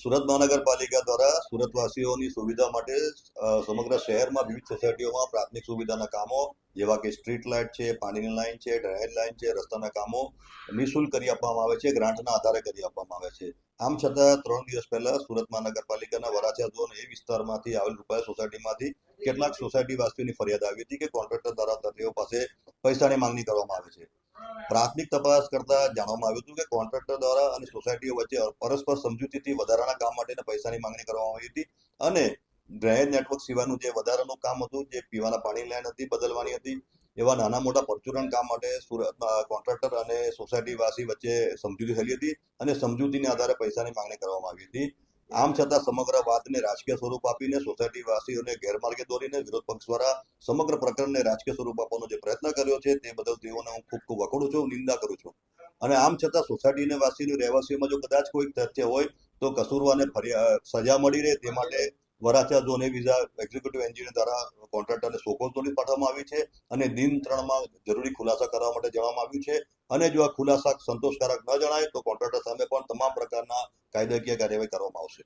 સુરત મહાનગરપાલિકા દ્વારા સુરતવાસીઓની સુવિધા માટે સમગ્ર શહેરમાં વિવિધ સોસાયટીઓમાં પ્રાથમિક સુવિધાના કામો, જેવા કે સ્ટ્રીટ લાઇટ છે, પાણીની લાઇન છે ડ્રેનેજ લાઇન છે, રસ્તાના કામો નિઃશુલ્ક કરી આપવામાં આવે છે, ગ્રાન્ટના આધારે કરી આપવામાં આવે છે. આમ છતાં, ત્રણ દિવસ પહેલા સુરત મહાનગરપાલિકાના વરાછા ઝોન એ વિસ્તારમાંથી આવેલ રૂપાયા સોસાયટીમાંથી કેટલાક સોસાયટી વાસીઓની ફરિયાદ આવી હતી કે કોન્ટ્રાક્ટર દ્વારા દર્દીઓ પાસે પૈસાની માંગણી કરવામાં આવે છે. પ્રાથમિક તપાસ કરતા જાણવામાં આવ્યું હતું કે કોન્ટ્રાક્ટર દ્વારા અને સોસાયટીઓ વચ્ચે પરસ્પર સમજૂતીથી વધારાના કામ માટેના પૈસાની માંગણી કરવામાં આવી હતી અને ડ્રેનેજ નેટવર્ક સિવાયનું જે વધારાનું કામ હતું, જે પીવાના પાણી લાઈન હતી બદલવાની હતી, એવા નાના મોટા પરચુરણ કામ માટે સુરતના કોન્ટ્રાક્ટર અને સોસાયટી વાસી વચ્ચે સમજૂતી થયેલી હતી અને સમજૂતીને આધારે પૈસાની માંગણી કરવામાં આવી હતી. આમ છતાં સમગ્ર વાતને રાજકીય સ્વરૂપ આપીને સોસાયટીવાસીઓને ગેરમાર્ગે દોરીને વિરોધ પક્ષ દ્વારા સમગ્ર પ્રકરણને રાજકીય સ્વરૂપ આપવાનો જે પ્રયત્ન કર્યો છે તે બદલ તેઓને હું ખૂબ ખૂબ વખોડું છું, નિંદા કરું છું. અને આમ છતાં સોસાયટીને વાસીની રહેવાસીઓમાં જો કદાચ કોઈ તથ્ય હોય તો કસૂરવારને ફરિયા, સજા મળી રહે તે માટે વરાછા ઝોને વિઝા એક્ઝિક્યુટિવ એન્જિનિયર દ્વારા કોન્ટ્રાક્ટરને સોકોઝ નોટિસ પાઠવવામાં આવી છે અને દિન ત્રણમાં જરૂરી ખુલાસા કરવા માટે જણાવવામાં આવ્યું છે. અને જો આ ખુલાસા સંતોષકારક ન જણાય તો કોન્ટ્રાક્ટર સામે પણ તમામ પ્રકારના કાયદાકીય કાર્યવાહી કરવામાં આવશે.